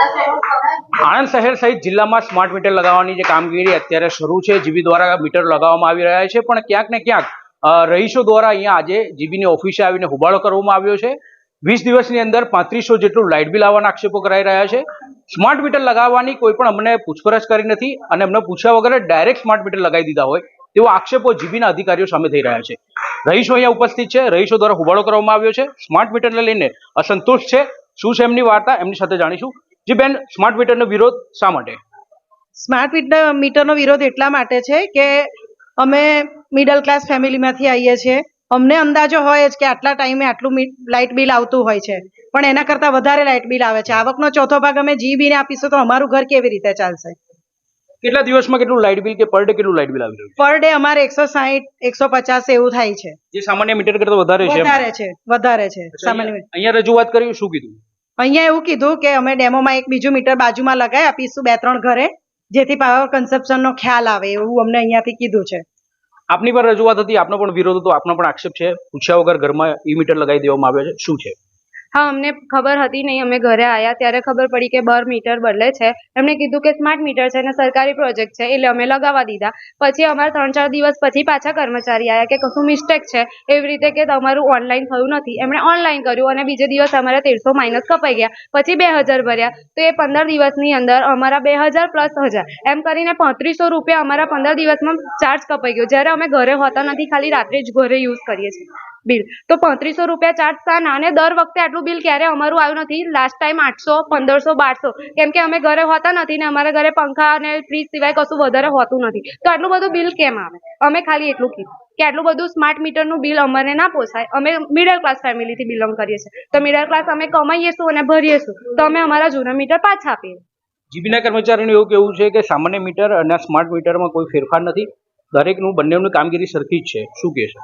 આણંદ શહેર સહિત જિલ્લામાં સ્માર્ટ મીટર લગાવવાની જે કામગીરી અત્યારે શરૂ છે જીબી દ્વારા મીટર લગાવવામાં આવી રહ્યા છે, પણ ક્યાંક ને ક્યાંક રહીશો દ્વારા અહીંયા આજે જીબીની ઓફિસે આવીને હુબાળો કરવામાં આવ્યો છે. વીસ દિવસની અંદર પાંત્રીસો જેટલું લાઇટ બિલ આવવાના આક્ષેપો કરાઈ રહ્યા છે. સ્માર્ટ મીટર લગાવવાની કોઈ પણ અમને પૂછપરછ કરી નથી અને અમને પૂછ્યા વગર ડાયરેક્ટ સ્માર્ટ મીટર લગાવી દીધા હોય તેવો આક્ષેપો જીબીના અધિકારીઓ સામે થઈ રહ્યા છે. રહીશો અહીંયા ઉપસ્થિત છે, રહીશો દ્વારા હુબાળો કરવામાં આવ્યો છે. સ્માર્ટ મીટરને લઈને અસંતુષ્ટ છે. શું છે એમની વાર્તા? એમની સાથે જાણીશું. જી બેન સ્માર્ટ મીટરનો વિરોધ શા માટે? સ્માર્ટ મીટરનો વિરોધ એટલા માટે છે કે અમે મિડલ ક્લાસ ફેમિલીમાંથી આવીએ છીએ. અમને અંદાજો હોય જ કે આટલા ટાઈમે આટલું લાઇટ બિલ આવતું હોય છે. પણ એના કરતાં વધારે લાઇટ બિલ આવે છે. આવકનો ચોથો ભાગ અમે જીબીને આપીશું તો અમારું ઘર કેવી રીતે ચાલશે? કેટલા દિવસમાં કેટલું લાઇટ બિલ કે પર ડે કેટલું લાઇટ બિલ આવી રહ્યું પર ડે અમારે એકસો સાહીઠ એકસો પચાસ એવું થાય છે. જે સામાન્ય મીટર કરતા વધારે છે વધારે છે વધારે છે. સામાન્ય અહીંયા રજૂઆત કરી શું કીધું? અહીંયા એવું કીધું કે અમે ડેમોમાં એક બીજું મીટર બાજુમાં લગાવી આપીશું બે ત્રણ ઘરે, જેથી પાવર કન્ઝપ્શનનો ખ્યાલ આવે એવું અમને અહીંયાથી કીધું છે. આપની પર રજૂઆત હતી, આપનો પણ વિરોધ હતો, આપનો પણ આક્ષેપ છે. પૂછ્યા વગર ઘરમાં ઈ મીટર લગાવી દેવામાં આવ્યો છે. શું છે? હા, અમને ખબર હતી નહીં, અમે ઘરે આવ્યા ત્યારે ખબર પડી કે બર મીટર બદલે છે. એમણે કીધું કે સ્માર્ટ મીટર છે અને સરકારી પ્રોજેક્ટ છે, એટલે અમે લગાવવા દીધા. પછી અમારા ત્રણ ચાર દિવસ પછી પાછા કર્મચારી આવ્યા કે કશું મિસ્ટેક છે, એવી રીતે કે તમારું ઓનલાઈન થયું નથી. એમણે ઓનલાઈન કર્યું અને બીજે દિવસ અમારે તેરસો માઇનસ કપાઈ ગયા. પછી બે હજાર ભર્યા. તો એ પંદર દિવસની અંદર અમારા બે હજાર પ્લસ હજાર. એમ કરીને પાંત્રીસો રૂપિયા અમારા પંદર દિવસમાં ચાર્જ કપાઈ ગયો. જ્યારે અમે ઘરે હોતા નથી, ખાલી રાત્રે જ ઘરે યુઝ કરીએ છીએ. બિલ. તો પાંત્રીસો રૂપિયા ચાર્જ શાના અને દર વખતે આટલું બિલ ક્યારે અમારું આવ્યું નથી? લાસ્ટ ટાઈમ આઠસો, પંદરસો, બારસો. કેમ કે અમે ઘરે હોતા નથી ને અમારા ઘરે પંખા અને ફ્રીજ સિવાય કશું વધારે હોતું નથી. તો આટલું બધું બિલ કેમ આવે? અમે ખાલી એટલું કીધું કે આટલું બધું સ્માર્ટ મીટરનું બિલ અમને ના પોસાય. અમે મિડલ ક્લાસ ફેમિલીથી બિલોંગ કરીએ છીએ. તો મિડલ ક્લાસ અમે કમાઈએશું અને ભરીએશું. તો અમે અમારા જૂના મીટર પાછા આપીએ. જીબીના કર્મચારીનું એવું કેવું છે કે સામાન્ય મીટર અને સ્માર્ટ મીટરમાં કોઈ ફેરફાર નથી. દરેકનું બંનેનું કામગીરી સરખી જ છે. શું કહે છે?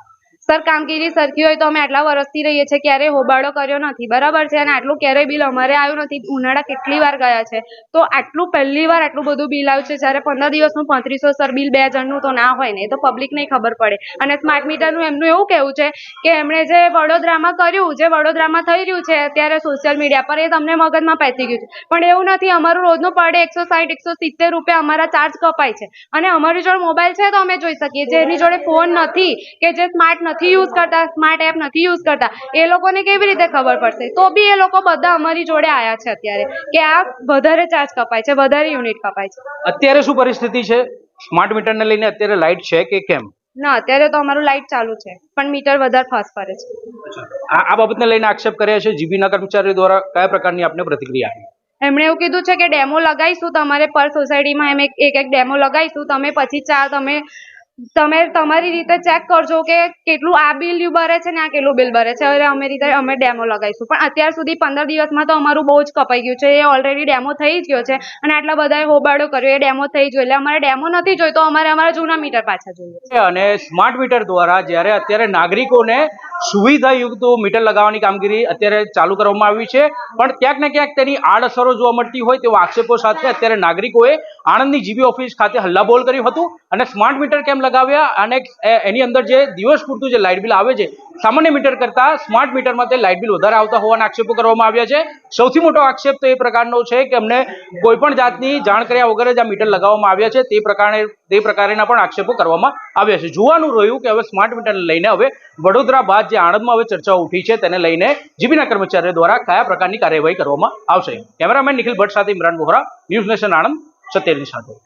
સર, કામગીરી સરખી હોય તો અમે આટલા વર્ષથી રહીએ છીએ, ક્યારેય હોબાળો કર્યો નથી. બરાબર છે? અને આટલું ક્યારેય બિલ અમારે આવ્યું નથી. ઉનાળા કેટલી વાર ગયા છે? તો આટલું પહેલી વાર આટલું બધું બિલ આવ્યું છે, જ્યારે પંદર દિવસનું પાંત્રીસો સર બિલ બે જણનું તો ના હોય ને, એ તો પબ્લિકને ખબર પડે. અને સ્માર્ટ મીટરનું એમનું એવું કહેવું છે કે એમણે જે વડોદરામાં કર્યું, જે વડોદરામાં થઈ રહ્યું છે અત્યારે સોશિયલ મીડિયા પર, એ તમને મગજમાં પેસી ગયું છે. પણ એવું નથી, અમારું રોજનું પડે એકસો સાઠ, એકસો સિત્તેર રૂપિયા અમારા ચાર્જ કપાય છે. અને અમારી જોડે મોબાઈલ છે તો અમે જોઈ શકીએ જેની જોડે ફોન નથી, કે જે સ્માર્ટ નથી યુઝ કરતા સ્માર્ટ એપ નથી યુઝ કરતા. એ લોકોને કેવી રીતે ખબર પડશે? તો બી એ લોકો બધા અમારી જોડે આવ્યા છે અત્યારે કે આ વધારે ચાર્જ કપાય છે વધારે યુનિટ કપાય છે. અત્યારે શું પરિસ્થિતિ છે? સ્માર્ટ મીટરને લઈને અત્યારે લાઇટ છે કે કેમ? ના અત્યારે તો અમારું લાઇટ ચાલુ છે પણ મીટર વધારે ફાસ્ટ ફરે છે. આ બાબતને લઈને આક્ષેપ કર્યા છે જીબીના કર્મચારીઓ દ્વારા. કયા પ્રકારની આપને પ્રતિક્રિયા આપી? એમણે એવું કીધું છે કે ડેમો લગાવીશું તમારે પર સોસાયટીમાં એમ એક એક એક ડેમો લગાવીશું તમે પછી ચાર તમે તમે તમારી રીતે ચેક કરજો કે કેટલું આ બિલ ભરે છે ને આ કેટલું બિલ ભરે છે. હવે અમે રીતે અમે ડેમો લગાવીશું પણ અત્યાર સુધી પંદર દિવસમાં તો અમારું બહુ જ કપાઈ ગયું છે. એ ઓલરેડી ડેમો થઈ ગયો છે. અને આટલા બધાએ હોબાળો કર્યો. એ ડેમો થઈ ગયો. એટલે અમારે ડેમો નથી જોઈતો. અમારે અમારા જૂના મીટર પાછા જોઈએ. અને સ્માર્ટ મીટર દ્વારા જ્યારે અત્યારે નાગરિકોને સુવિધાયુક્ત મીટર લગાવવાની કામગીરી અત્યારે ચાલુ કરવામાં આવી છે. પણ ક્યાંક ને ક્યાંક તેની આડઅસરો જોવા મળતી હોય તેવા આક્ષેપો સાથે અત્યારે નાગરિકોએ આણંદની જીબી ઓફિસ ખાતે હલ્લાબોલ કર્યું હતું અને સ્માર્ટ મીટર કેમ લગાવ્યા અને એની અંદર જે દિવસ પૂરતું જે લાઇટ બિલ આવે છે સામાન્ય મીટર કરતા સ્માર્ટ મીટરમાં તે લાઇટ બિલ વધારે આવતા હોવાના આક્ષેપો કરવામાં આવ્યા છે. સૌથી મોટો આક્ષેપ તો એ પ્રકારનો છે કે અમને કોઈ પણ જાતની જાણ કર્યા વગર જ આ મીટર લગાવવામાં આવ્યા છે. તે પ્રકારે તે પ્રકારના પણ આક્ષેપો કરવામાં આવ્યા છે. જોવાનું રહ્યું કે હવે સ્માર્ટ મીટરને લઈને હવે વડોદરા બાદ જે આણંદમાં હવે ચર્ચાઓ ઉઠી છે તેને લઈને જીબીના કર્મચારીઓ દ્વારા કયા પ્રકારની કાર્યવાહી કરવામાં આવશે? કેમેરામેન નિખિલ ભટ્ટ સાથે ઇમરાન વોહરા ન્યૂઝ નેશન આણંદ, સત્યની સાથે.